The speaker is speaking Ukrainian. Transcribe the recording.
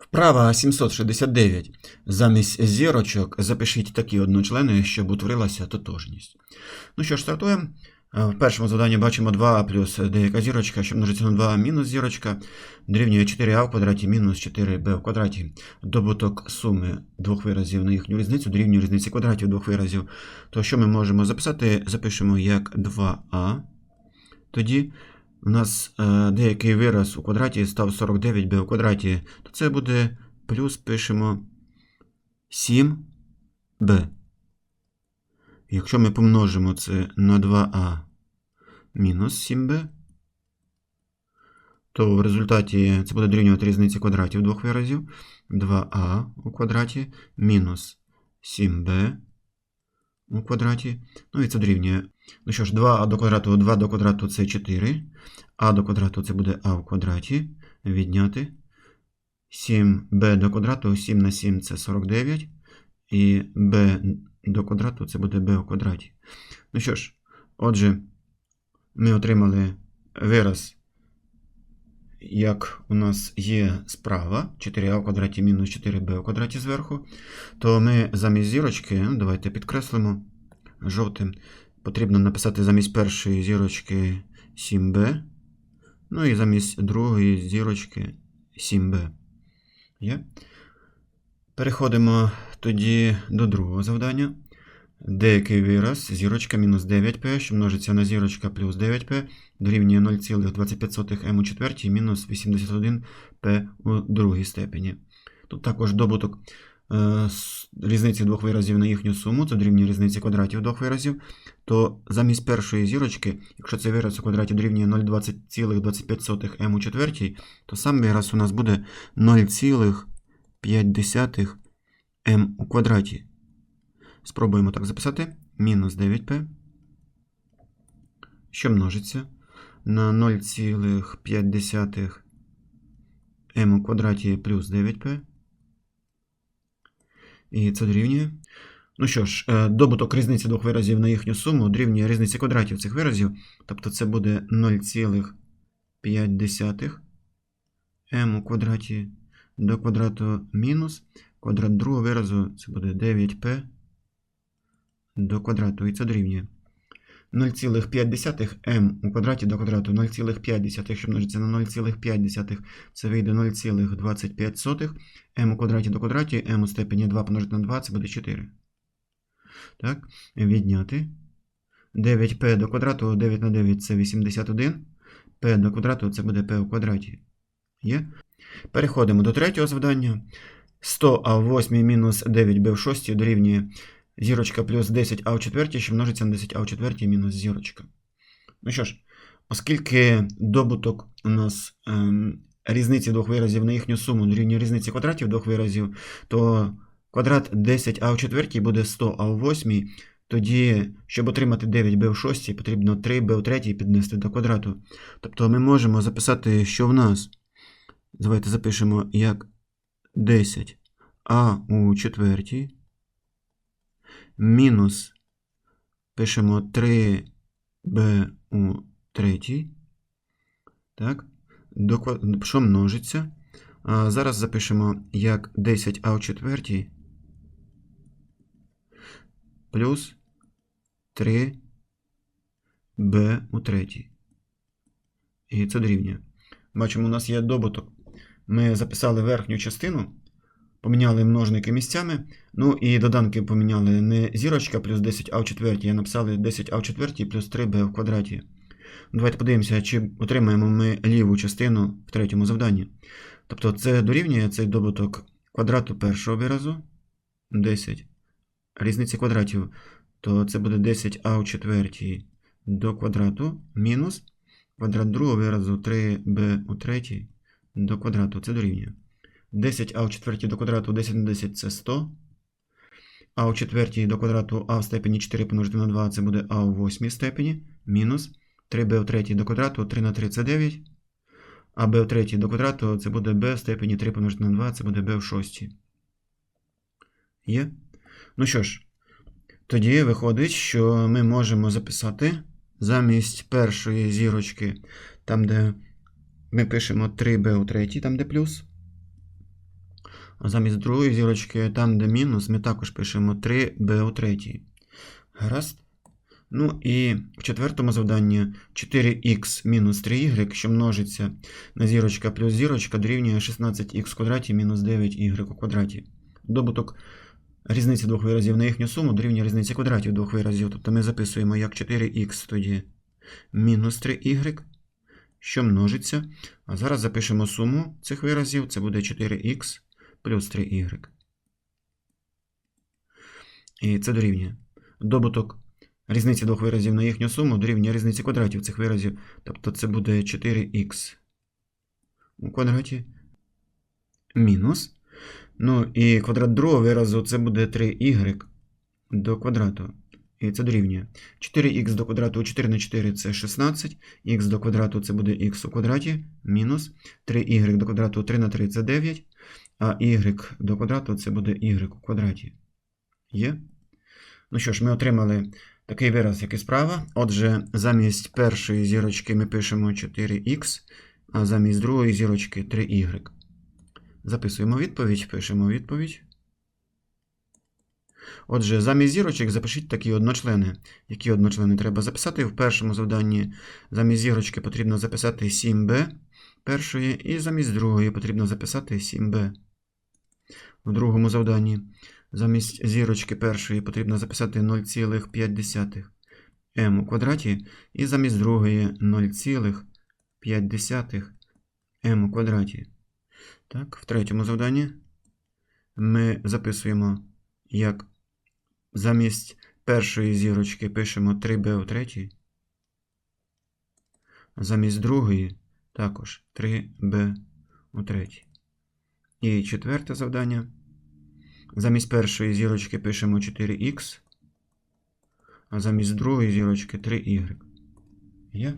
Вправа 769. Замість зірочок запишіть такі одночлени, щоб утворилася тотожність. Ну що ж, стартуємо. Е, В першому заданні бачимо 2 плюс деяка зірочка, що множиться на 2 мінус зірочка, дорівнює 4а в квадраті мінус 4b в квадраті. Добуток суми двох виразів на їхню різницю дорівнює різниці квадратів двох виразів. То що ми можемо записати? Запишемо як 2а. Тоді у нас е, деякий вираз у квадраті став 49b в квадраті, то це буде плюс пишемо 7b. Якщо ми помножимо це на 2а мінус 7b, то в результаті це буде дорівнювати різниці квадратів двох виразів. 2а у квадраті мінус 7b у квадраті. Ну і це дорівнює. Ну що ж, 2а до квадрату, 2 до квадрату це 4. А до квадрату це буде а в квадраті. Відняти. 7b до квадрату, 7 на 7 це 49. І b до квадрату це буде b в квадраті. Ну що ж, отже, ми отримали вираз, як у нас є справа 4а в квадраті мінус 4b в квадраті зверху, то ми замість зірочки, давайте підкреслимо жовтим, потрібно написати замість першої зірочки 7b, ну і замість другої зірочки 7b. Є? Переходимо тоді до другого завдання. Деякий вираз, зірочка мінус 9p, що множиться на зірочка плюс 9p, дорівнює 0,25 m у четвертій мінус 81p у другій степені. Тут також добуток е, різниці двох виразів на їхню суму, це дорівнює різниці квадратів двох виразів, то замість першої зірочки, якщо цей вираз у квадраті дорівнює 0,20,25 m у четвертій, то сам вираз у нас буде 0,5 m у квадраті. Спробуємо так записати. Мінус 9p, що множиться на 0,5 m у квадраті плюс 9p. І це дорівнює. Ну що ж, е, добуток різниці двох виразів на їхню суму дорівнює різниці квадратів цих виразів. Тобто це буде 0,5 m у квадраті до квадрату мінус квадрат другого виразу це буде 9p до квадрату, і це дорівнює 0,5 m у квадраті до квадрату 0,5, що множиться на 0,5, це вийде 0,25 m у квадраті до квадраті, m у степені 2 помножити на 2, це буде 4. Так, відняти. 9p до квадрату, 9 на 9 це 81. p до квадрату це буде p у квадраті. Є? Переходимо до третього завдання. 100а в 8 мінус 9b в 6 дорівнює зірочка плюс 10а в четвертій, що множиться на 10а в четвертій мінус зірочка. Ну що ж, оскільки добуток у нас ем, різниці двох виразів на їхню суму дорівнює різниці квадратів двох виразів, то квадрат 10а в четвертій буде 100а в восьмій. Тоді, щоб отримати 9b в шостій, потрібно 3b в третій піднести до квадрату. Тобто ми можемо записати, що в нас. Давайте запишемо як 10а у четвертій. Мінус пишемо 3b у третій. Так. Що множиться? Зараз запишемо як 10а у четвертій плюс 3b у третій. І це дорівнює. Бачимо, у нас є добуток. Ми записали верхню частину, поміняли множники місцями. Ну і доданки поміняли не зірочка плюс 10а в четвертій, а написали 10а в четвертій плюс 3b в квадраті. Давайте подивимося, чи отримаємо ми ліву частину в третьому завданні. Тобто це дорівнює цей добуток квадрату першого виразу 10. Різниці квадратів, то це буде 10а у четвертій до квадрату мінус квадрат другого виразу 3b у третій до квадрату. Це дорівнює. 10а у четвертій до квадрату 10 на 10 це 100. А у четвертій до квадрату а в степені 4 помножити на 2 це буде а у восьмій степені. Мінус 3b у третій до квадрату 3 на 3 це 9. А b у третій до квадрату це буде b в степені 3 помножити на 2 це буде b в шостій. Є? Ну що ж, тоді виходить, що ми можемо записати замість першої зірочки, там, де ми пишемо 3b у третій, там де плюс. Замість другої зірочки, там, де мінус, ми також пишемо 3b у третій. Гаразд. Ну і в четвертому завданні 4х мінус 3y, що множиться на зірочка плюс зірочка, дорівнює 16х квадраті мінус 9y у квадраті. Добуток різниці двох виразів на їхню суму дорівнює різниці квадратів двох виразів. Тобто ми записуємо як 4х тоді мінус 3y, що множиться. А зараз запишемо суму цих виразів. Це буде 4х плюс 3y. І це дорівнює. Добуток різниці двох виразів на їхню суму дорівнює різниці квадратів цих виразів. Тобто це буде 4х у квадраті мінус. Ну і квадрат другого виразу це буде 3y до квадрату. І це дорівнює. 4х до квадрату 4 на 4 це 16, х до квадрату це буде х у квадраті, мінус 3y до квадрату 3 на 3 це 9, а y до квадрату це буде y у квадраті. Є? Ну що ж, ми отримали такий вираз, як і справа. Отже, замість першої зірочки ми пишемо 4х, а замість другої зірочки 3y. Записуємо відповідь, пишемо відповідь. Отже, замість зірочок запишіть такі одночлени. Які одночлени треба записати? В першому завданні замість зірочки потрібно записати 7b першої, і замість другої потрібно записати 7b. В другому завданні замість зірочки першої потрібно записати 0,5 m у квадраті, і замість другої 0,5 m у квадраті. Так, в третьому завданні ми записуємо, як замість першої зірочки пишемо 3b у третій, замість другої також 3b у третій. І четверте завдання. Замість першої зірочки пишемо 4х, а замість другої зірочки 3y. Є?